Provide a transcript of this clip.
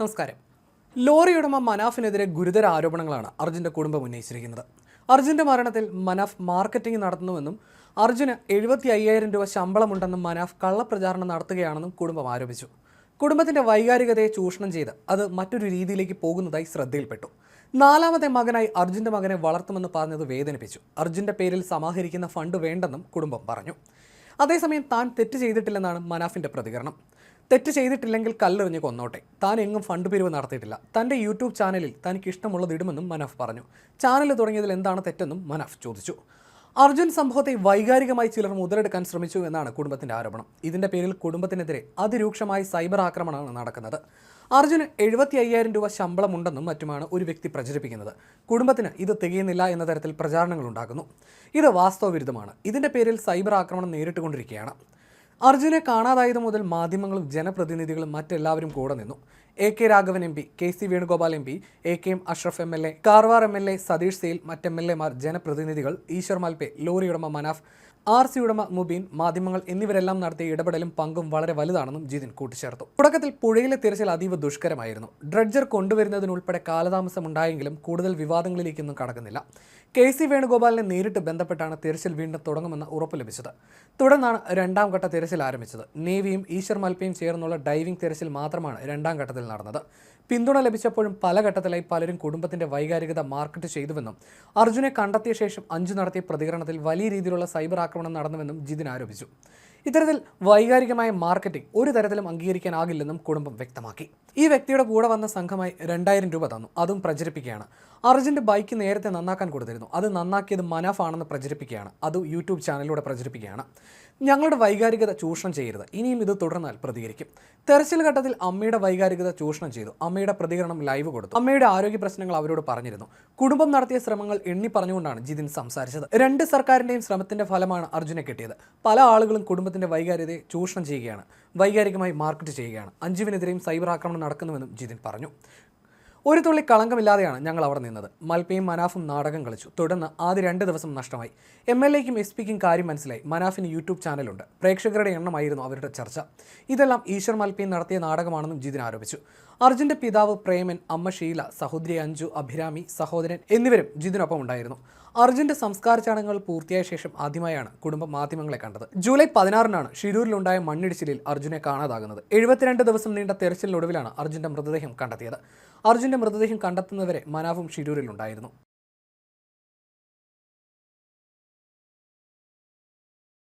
നമസ്കാരം. ലോറി ഉടമ മനാഫിനെതിരെ ഗുരുതര ആരോപണങ്ങളാണ് അർജുന്റെ കുടുംബം ഉന്നയിച്ചിരിക്കുന്നത്. അർജുന്റെ മരണത്തിൽ മനാഫ് മാർക്കറ്റിംഗ് നടത്തുന്നുവെന്നും അർജുന് എഴുപത്തി അയ്യായിരം രൂപ ശമ്പളമുണ്ടെന്നും മനാഫ് കള്ളപ്രചാരണം നടത്തുകയാണെന്നും കുടുംബം ആരോപിച്ചു. കുടുംബത്തിന്റെ വൈകാരികതയെ ചൂഷണം ചെയ്ത് അത് മറ്റൊരു രീതിയിലേക്ക് പോകുന്നതായി ശ്രദ്ധയിൽപ്പെട്ടു. നാലാമത്തെ മകനായി അർജുന്റെ മകനെ വളർത്തുമെന്ന് പറഞ്ഞത് വേദനിപ്പിച്ചു. അർജുന്റെ പേരിൽ സമാഹരിക്കുന്ന ഫണ്ട് വേണ്ടെന്നും കുടുംബം പറഞ്ഞു. അതേസമയം താൻ തെറ്റ് ചെയ്തിട്ടില്ലെന്നാണ് മനാഫിന്റെ പ്രതികരണം. തെറ്റ് ചെയ്തിട്ടില്ലെങ്കിൽ കല്ലെറിഞ്ഞ് കൊന്നോട്ടെ. താൻ എങ്ങും ഫണ്ട് പിരിവ് നടത്തിയിട്ടില്ല. തന്റെ യൂട്യൂബ് ചാനലിൽ തനിക്ക് ഇഷ്ടമുള്ളത് ഇടുമെന്നും മനാഫ് പറഞ്ഞു. ചാനൽ തുടങ്ങിയതിൽ എന്താണ് തെറ്റെന്നും മനാഫ് ചോദിച്ചു. അർജുൻ സംഭവത്തെ വൈകാരികമായി ചിലർ മുതലെടുക്കാൻ ശ്രമിച്ചു എന്നാണ് കുടുംബത്തിന്റെ ആരോപണം. ഇതിന്റെ പേരിൽ കുടുംബത്തിനെതിരെ അതിരൂക്ഷമായ സൈബർ ആക്രമണമാണ് നടക്കുന്നത്. അർജുന് എഴുപത്തി അയ്യായിരം രൂപ ശമ്പളമുണ്ടെന്നും മറ്റുമാണ് ഒരു വ്യക്തി പ്രചരിപ്പിക്കുന്നത്. കുടുംബത്തിന് ഇത് തികയുന്നില്ല എന്ന തരത്തിൽ പ്രചാരണങ്ങൾ ഉണ്ടാക്കുന്നു ഇത് വാസ്തവവിരുദ്ധമാണ്. ഇതിന്റെ പേരിൽ സൈബർ ആക്രമണം നേരിട്ടുകൊണ്ടിരിക്കുകയാണ്. അർജുനെ കാണാതായത് മുതൽ മാധ്യമങ്ങളും ജനപ്രതിനിധികളും മറ്റെല്ലാവരും കൂടെ നിന്നു. A K Raghavan M P K C Venugopal M P A K M Ashraf M L A Karwar M L A Satish Sail മറ്റ് എം എൽ എമാർ ജനപ്രതിനിധികൾ ഈശ്വർ മാൽപെ ലോറി ഉടമ മനാഫ് ആർ സി ഉടമ മുബീൻ മാധ്യമങ്ങൾ എന്നിവരെല്ലാം നടത്തിയ ഇടപെടലും പങ്കും വളരെ വലുതാണെന്നും ജിതിൻ കൂട്ടിച്ചേർത്തു. തുടക്കത്തിൽ പുഴയിലെ തിരച്ചിൽ അതീവ ദുഷ്കരമായിരുന്നു. ഡ്രഡ്ജർ കൊണ്ടുവരുന്നതിനുൾപ്പെടെ കാലതാമസം ഉണ്ടായെങ്കിലും കൂടുതൽ വിവാദങ്ങളിലേക്കൊന്നും കടക്കുന്നില്ല. കെ സി വേണുഗോപാലിനെ നേരിട്ട് ബന്ധപ്പെട്ടാണ് തിരച്ചിൽ വീണ്ടും തുടങ്ങുമെന്ന് ഉറപ്പ് ലഭിച്ചത്. തുടർന്നാണ് രണ്ടാം ഘട്ട തിരച്ചിൽ ആരംഭിച്ചത്. നേവിയും ഈശ്വർ മൽപ്പയും ചേർന്നുള്ള ഡൈവിംഗ് തിരച്ചിൽ മാത്രമാണ് രണ്ടാം ഘട്ടത്തിൽ നടന്നത്. പിന്തുണ ലഭിച്ചപ്പോഴും പല ഘട്ടത്തിലായി പലരും കുടുംബത്തിന്റെ വൈകാരികത മാർക്കറ്റ് ചെയ്തുവെന്നും അർജുനെ കണ്ടെത്തിയ ശേഷം അഞ്ചു നടത്തിയ പ്രതികരണത്തിൽ വലിയ രീതിയിലുള്ള സൈബർ ആക്രമണം നടന്നുവെന്നും ജിതിൻ ആരോപിച്ചു. ഇത്തരത്തിൽ വൈകാരികമായ മാർക്കറ്റിംഗ് ഒരു തരത്തിലും അംഗീകരിക്കാനാകില്ലെന്നും കുടുംബം വ്യക്തമാക്കി. ഈ വ്യക്തിയുടെ കൂടെ വന്ന സംഘമായി രണ്ടായിരം രൂപ തന്നു. അതും പ്രചരിപ്പിക്കുകയാണ്. അർജുന്റെ ബൈക്ക് നേരത്തെ നന്നാക്കാൻ കൊടുത്തിരുന്നു. അത് നന്നാക്കിയത് മനാഫ് ആണെന്ന് പ്രചരിപ്പിക്കുകയാണ്. അത് യൂട്യൂബ് ചാനലിലൂടെ പ്രചരിപ്പിക്കുകയാണ്. ഞങ്ങളുടെ വൈകാരികത ചൂഷണം ചെയ്യരുത്. ഇനിയും ഇത് തുടർന്നാൽ പ്രതികരിക്കും. തെരച്ചിൽ ഘട്ടത്തിൽ അമ്മയുടെ വൈകാരികത ചൂഷണം ചെയ്തു. അമ്മയുടെ പ്രതികരണം ലൈവ് കൊടുത്തു. അമ്മയുടെ ആരോഗ്യ പ്രശ്നങ്ങൾ അവരോട് പറഞ്ഞിരുന്നു. കുടുംബം നടത്തിയ ശ്രമങ്ങൾ എണ്ണി പറഞ്ഞുകൊണ്ടാണ് ജിതിൻ സംസാരിച്ചത്. രണ്ട് സർക്കാരിന്റെയും ശ്രമത്തിന്റെ ഫലമാണ് അർജുനെ കിട്ടിയത്. പല ആളുകളും കുടുംബത്തിന്റെ വൈകാരികതയെ ചൂഷണം ചെയ്യുകയാണ്. വൈകാരികമായി മാർക്കറ്റ് ചെയ്യുകയാണ്. അഞ്ജുവിനെതിരെയും സൈബർ ആക്രമണം നടക്കുന്നുവെന്നും ജിതിൻ പറഞ്ഞു. ഒരു തുള്ളി കളങ്കമില്ലാതെയാണ് ഞങ്ങൾ അവിടെ നിന്നത്. മൽപ്പയും മനാഫും നാടകം കളിച്ചു. തുടർന്ന് ആദ്യ രണ്ട് ദിവസം നഷ്ടമായി. എം എൽ എക്കും എസ് പിക്കും കാര്യം മനസ്സിലായി. മനാഫിന് യൂട്യൂബ് ചാനലുണ്ട്. പ്രേക്ഷകരുടെ എണ്ണമായിരുന്നു അവരുടെ ചർച്ച. ഇതെല്ലാം ഈശ്വർ മൽപ്പയും നടത്തിയ നാടകമാണെന്നും ജിതിൻ ആരോപിച്ചു. അർജുന്റെ പിതാവ് പ്രേമൻ അമ്മ ഷീല സഹോദരി അഞ്ജു അഭിരാമി സഹോദരൻ എന്നിവരും ജിതിനൊപ്പം ഉണ്ടായിരുന്നു. അർജുന്റെ സംസ്കാര ചടങ്ങുകൾ പൂർത്തിയായ ശേഷം ആദ്യമായാണ് കുടുംബ മാധ്യമങ്ങളെ കണ്ടത്. ജൂലൈ പതിനാറിനാണ് ഷിരൂരിലുണ്ടായ മണ്ണിടിച്ചിലിൽ അർജുനെ കാണാതാകുന്നത്. എഴുപത്തിരണ്ട് ദിവസം നീണ്ട തെരച്ചിലിനൊടുവിലാണ് അർജുന്റെ മൃതദേഹം കണ്ടെത്തിയത്. അർജുന്റെ മൃതദേഹം കണ്ടെത്തുന്നവരെ മനാഫും ഷിരൂരിലുണ്ടായിരുന്നു